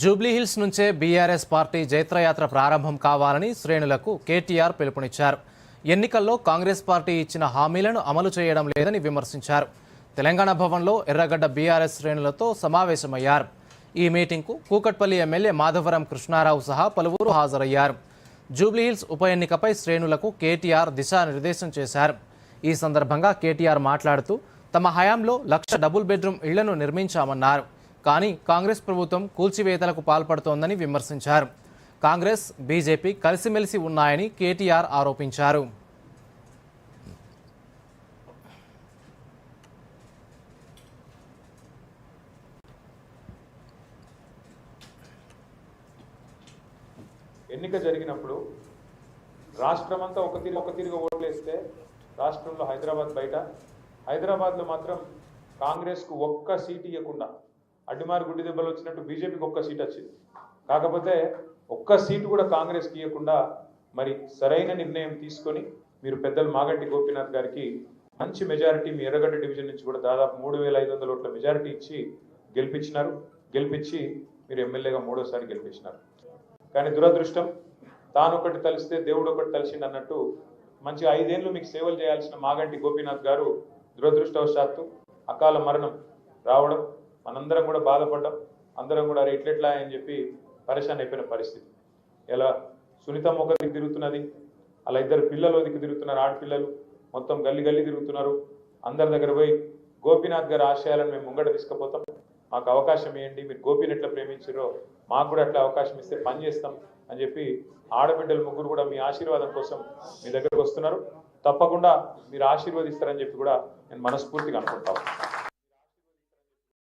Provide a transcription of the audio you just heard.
జూబ్లీహిల్స్ నుంచే BRS party జైత్రయాత్ర ప్రారంభం కావాలని శ్రేణులకు కేటీఆర్ పిలుపునిచ్చారు. ఎన్నికల్లో కాంగ్రెస్ పార్టీ ఇచ్చిన హామీలను అమలు చేయడం లేదని విమర్శించారు. తెలంగాణ భవన్లో ఎర్రగడ్డ బీఆర్ఎస్ శ్రేణులతో సమావేశమయ్యారు. ఈ మీటింగ్కు కూకట్పల్లి ఎమ్మెల్యే మాధవరం కృష్ణారావు సహా పలువురు హాజరయ్యారు. జూబ్లీహిల్స్ ఉప ఎన్నికపై శ్రేణులకు కేటీఆర్ దిశానిర్దేశం చేశారు. ఈ సందర్భంగా కేటీఆర్ మాట్లాడుతూ తమ హయాంలో లక్ష డబుల్ బెడ్రూమ్ ఇళ్ళను నిర్మించామన్నారు. కానీ కాంగ్రెస్ ప్రభుత్వం కూల్చివేతలకు పాల్పడుతోందని విమర్శించారు. కాంగ్రెస్ బీజేపీ కలిసిమెలిసి ఉన్నాయని కేటీఆర్ ఆరోపించారు. ఎన్నిక జరిగినప్పుడు రాష్ట్రమంతా ఒక తిరిగి ఒక తిరిగి ఓట్లేస్తే రాష్ట్రంలో హైదరాబాద్ బయట. హైదరాబాద్లో మాత్రం కాంగ్రెస్కు ఒక్క సీటు ఇవ్వకుండా అడ్డుమారి గుడ్డి దెబ్బలు వచ్చినట్టు బీజేపీకి ఒక్క సీట్ వచ్చింది. కాకపోతే ఒక్క సీటు కూడా కాంగ్రెస్కి ఇవ్వకుండా మరి సరైన నిర్ణయం తీసుకొని మీరు పెద్దలు మాగంటి గోపీనాథ్ గారికి మంచి మెజారిటీ మీ ఎర్రగడ్డ డివిజన్ నుంచి కూడా దాదాపు మూడు వేల ఐదు వందల ఓట్ల మెజారిటీ ఇచ్చి గెలిపించినారు. గెలిపించి మీరు ఎమ్మెల్యేగా మూడోసారి గెలిపించినారు. కానీ దురదృష్టం తాను ఒకటి తలిస్తే దేవుడు ఒకటి తలిసిండు అన్నట్టు మంచి ఐదేళ్ళు మీకు సేవలు చేయాల్సిన మాగంటి గోపీనాథ్ గారు దురదృష్టవశాత్తు అకాల మరణం రావడం మనందరం కూడా బాధపడ్డాం. అందరం కూడా ఎట్లెట్లా అని చెప్పి పరేషాన్ అయిపోయిన పరిస్థితి. ఎలా? సునీతమ్మ ఒక దిక్కు తిరుగుతున్నది. అలా ఇద్దరు పిల్లలు దిక్కు తిరుగుతున్నారు ఆడపిల్లలు. మొత్తం గల్లి గల్లి తిరుగుతున్నారు. అందరి దగ్గర పోయి గోపీనాథ్ గారి ఆశయాలను మేము ముంగట తీసుకుపోతాం. మాకు అవకాశం ఇవ్వండి. మీరు గోపిని ఎట్లా ప్రేమించారో మాకు కూడా అట్లా అవకాశం ఇస్తే పని చేస్తాం అని చెప్పి ఆడబిడ్డలు ముగ్గురు కూడా మీ ఆశీర్వాదం కోసం మీ దగ్గరకు వస్తున్నారు. తప్పకుండా మీరు ఆశీర్వదిస్తారని చెప్పి కూడా నేను మనస్ఫూర్తిగా అనుకుంటాను